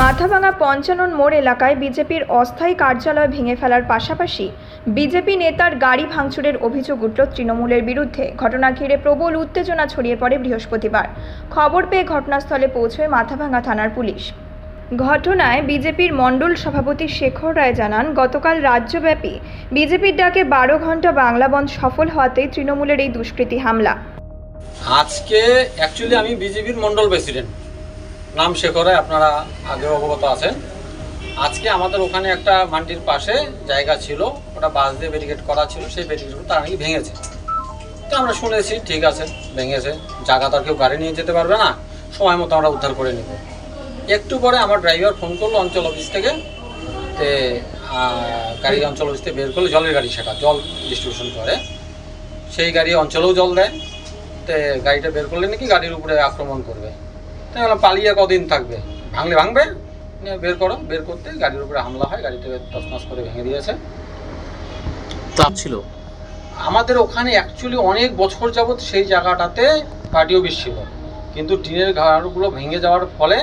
মাথাভাঙা পঞ্চানন মোড় এলাকায় বিজেপির অস্থায়ী কার্যালয় ভেঙে ফেলার পাশাপাশি বিজেপি নেতার গাড়ি ভাঙচুরের অভিযোগ উঠল তৃণমূলের বিরুদ্ধে। ঘটনা ঘিরে প্রবল উত্তেজনা ছড়িয়ে পড়ে বৃহস্পতিবার। খবর পেয়ে ঘটনাস্থলে পৌঁছয় মাথাভাঙা থানার পুলিশ। ঘটনায় বিজেপির মণ্ডল সভাপতি শেখর রায় জানান, গতকাল রাজ্যব্যাপী বিজেপির ডাকে বারো ঘণ্টা বাংলা বন্ধ সফল হওয়াতেই তৃণমূলের এই দুষ্কৃতী হামলা। আজকে অ্যাকচুয়ালি আমি বিজেপির মন্ডল প্রেসিডেন্ট নাম শেখরে আপনারা আগে অবগত আছেন। আজকে আমাদের ওখানে একটা মান্ডির পাশে জায়গা ছিল, ওটা বাস দিয়ে ব্যারিকেড করা ছিল, সেই ব্যারিকেড তারা নাকি ভেঙেছে। তো আমরা শুনেছি, ঠিক আছে, ভেঙেছে, জায়গা তো আর কেউ গাড়ি নিয়ে যেতে পারবে না, সময় মতো আমরা উদ্ধার করে নিব। একটু পরে আমার ড্রাইভার ফোন করল অঞ্চল অফিস থেকে, তে গাড়ি অঞ্চল অফিস থেকে বের করল, জলের গাড়ি সেটা, জল ডিস্ট্রিবিউশন করে। সেই গাড়ি অঞ্চলেও জল দেয়, তে গাড়িটা বের করলে নাকি গাড়ির উপরে আক্রমণ করবে। পালিয়ে কদিন থাকবে? ভাঙলে ভাঙবে বের করো বের করতে গাড়ির উপরে হামলা হয় গাড়িটাকে তছনছ করে ভেঙে দিয়েছে। চাপ ছিল? আমাদের ওখানে অ্যাকচুয়ালি অনেক বছর যাবৎ সেই জায়গাটাতে পার্টি অফিস ছিল কিন্তু টিনের ঘরগুলো ভেঙে যাওয়ার ফলে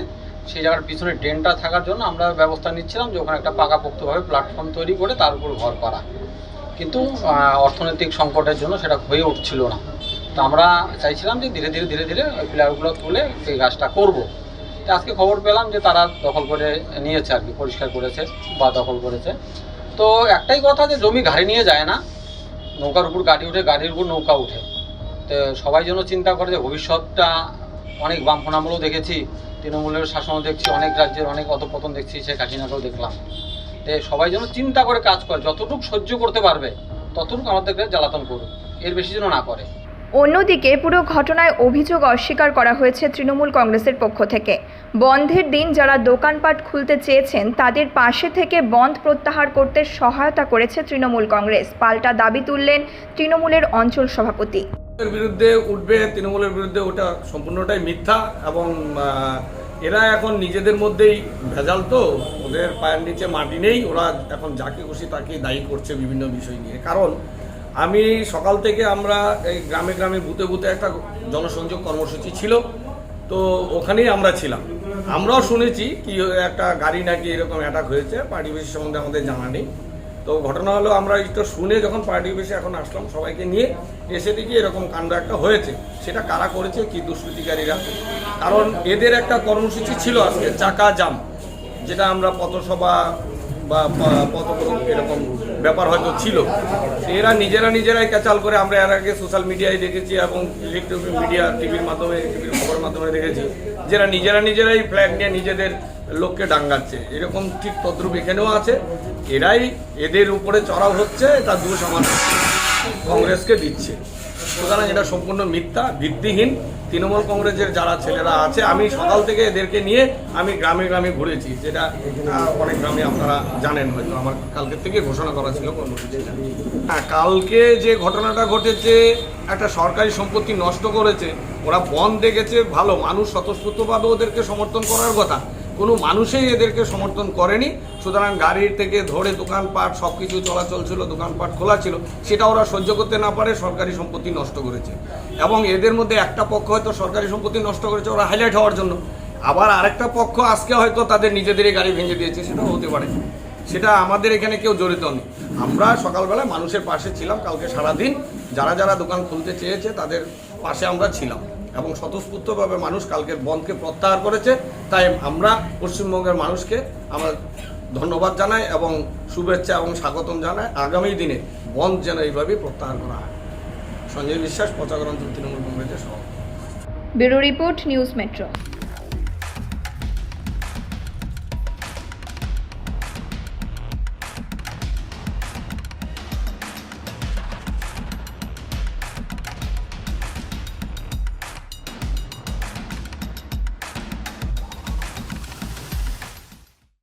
সেই জায়গার পিছনে ড্রেনটা থাকার জন্য আমরা ব্যবস্থা নিচ্ছিলাম যে ওখানে একটা পাকাপোক্তভাবে প্ল্যাটফর্ম তৈরি করে তার উপর ঘর করা। কিন্তু অর্থনৈতিক সংকটের জন্য সেটা হয়ে উঠছিল না। তো আমরা চাইছিলাম যে ধীরে ধীরে ধীরে ধীরে ওই পিলারগুলো তুলে সেই গাছটা করব। তো আজকে খবর পেলাম যে তারা দখল করে নিয়েছে আর কি, পরিষ্কার করেছে বা দখল করেছে। তো একটাই কথা যে জমি গাড়ি নিয়ে যায় না, নৌকার উপর গাড়ি উঠে, গাড়ির উপর নৌকা উঠে। তো সবাই যেন চিন্তা করে যে ভবিষ্যৎটা অনেক বামফোন আমলেও দেখেছি, তৃণমূলের শাসনও দেখছি, অনেক রাজ্যের অনেক অধপতন দেখছি, সে কাঠিনাকেও দেখলাম। তো সবাই যেন চিন্তা করে কাজ করে, যতটুকু সহ্য করতে পারবে, ততটুকু আমাদেরকে জ্বালাতন করুক, এর বেশি যেন না করে। অন্যদিকে পুরো ঘটনায় অভিযোগ অস্বীকার করা হয়েছে তৃণমূল কংগ্রেসের পক্ষ থেকে। বন্ধের দিন যারা দোকানপাট খুলতে চেয়েছেন, তাদের পাশে থেকে বন্ধ প্রত্যাহার করতে সহায়তা করেছে তৃণমূল কংগ্রেস। পাল্টা দাবি তুললেন তৃণমূলের অঞ্চল সভাপতি। বিরুদ্ধে উঠবে, তৃণমূলের বিরুদ্ধে ওটা সম্পূর্ণটাই মিথ্যা এবং এরা এখন নিজেদের মধ্যেই ভেজাল তো। ওদের পায়ের নিচে মাটি নেই, ওরা এখন যাকে খুশি তাকে দায়ী করছে বিভিন্ন বিষয় নিয়ে। কারণ আমি সকাল থেকে আমরা এই গ্রামে গ্রামে বুথে বুথে একটা জনসংযোগ কর্মসূচি ছিল। তো ওখানেই আমরা ছিলাম। আমরাও শুনেছি কি একটা গাড়ি নাকি এরকম অ্যাটাক হয়েছে পার্টি বেশি সম্বন্ধে আমাদের জানা নেই। তো ঘটনা হলো আমরা একটু শুনে যখন পার্টি বেশি এখন আসলাম সবাইকে নিয়ে, এসে দেখি এরকম কাণ্ড একটা হয়েছে। সেটা কারা করেছে, কি দুষ্কৃতিকারীরা? কারণ এদের একটা কর্মসূচি ছিল আজকে, চাকা জাম, যেটা আমরা পথসভা বা এরকম ব্যাপার হয়তো ছিল। এরা নিজেরা নিজেরাই ক্যাচাল করে আমরা এর আগে সোশ্যাল মিডিয়ায় দেখেছি এবং ইলেকট্রনিক মিডিয়া টিভির মাধ্যমে টিভির খবরের মাধ্যমে দেখেছি যারা নিজেরা নিজেরাই ফ্ল্যাগ নিয়ে নিজেদের লোককে ডাঙ্গাচ্ছে। এরকম ঠিক তদ্রুপ এখানেও আছে। এরাই এদের উপরে চড়াও হচ্ছে, তার দোষ আমার কংগ্রেসকে দিচ্ছে। সুতরাং এটা সম্পূর্ণ মিথ্যা, ভিত্তিহীন। তৃণমূল কংগ্রেসের যারা ছেলেরা আছে, আমি সকাল থেকে এদেরকে নিয়ে আমি গ্রামে গ্রামে ঘুরেছি, যেটা অনেক গ্রামে আপনারা জানেন হয়তো, আমার কালকের থেকে ঘোষণা করা ছিল কর্মসূচিটা হ্যাঁ কালকে যে ঘটনাটা ঘটেছে, একটা সরকারি সম্পত্তি নষ্ট করেছে, ওরা বন দেখেছে, ভালো, মানুষ স্বতঃস্ফূর্তভাবে ওদেরকে সমর্থন করার কথা। কোনো মানুষই এদেরকে সমর্থন করেনি। সুতরাং গাড়ির থেকে ধরে দোকানপাট সব কিছু চলাচল ছিল, দোকানপাট খোলা ছিল, সেটা ওরা সহ্য করতে না পারে, সরকারি সম্পত্তি নষ্ট করেছে। এবং এদের মধ্যে একটা পক্ষ হয়তো সরকারি সম্পত্তি নষ্ট করেছে, ওরা হাইলাইট হওয়ার জন্য। আবার আরেকটা পক্ষ আজকে হয়তো তাদের নিজেদেরই গাড়ি ভেঙে দিয়েছে, সেটাও হতে পারে। সেটা আমাদের এখানে কেউ জড়িত নেই। আমরা সকালবেলা মানুষের পাশে ছিলাম, কালকে সারাদিন যারা যারা দোকান খুলতে চেয়েছে, তাদের পাশে আমরা ছিলাম। এবং স্বতঃস্ফূর্তভাবে মানুষ কালকের বন্ধকে প্রত্যাহার করেছে। তাই আমরা পশ্চিমবঙ্গের মানুষকে আমরা ধন্যবাদ জানাই এবং শুভেচ্ছা এবং স্বাগতম জানাই। আগামী দিনে বন্ধ যেন এইভাবেই প্রত্যাহার করা হয়। সঞ্জয় বিশ্বাস প্রচারণ তৃণমূল কংগ্রেসের সভাপতি। Bureau report, news metro.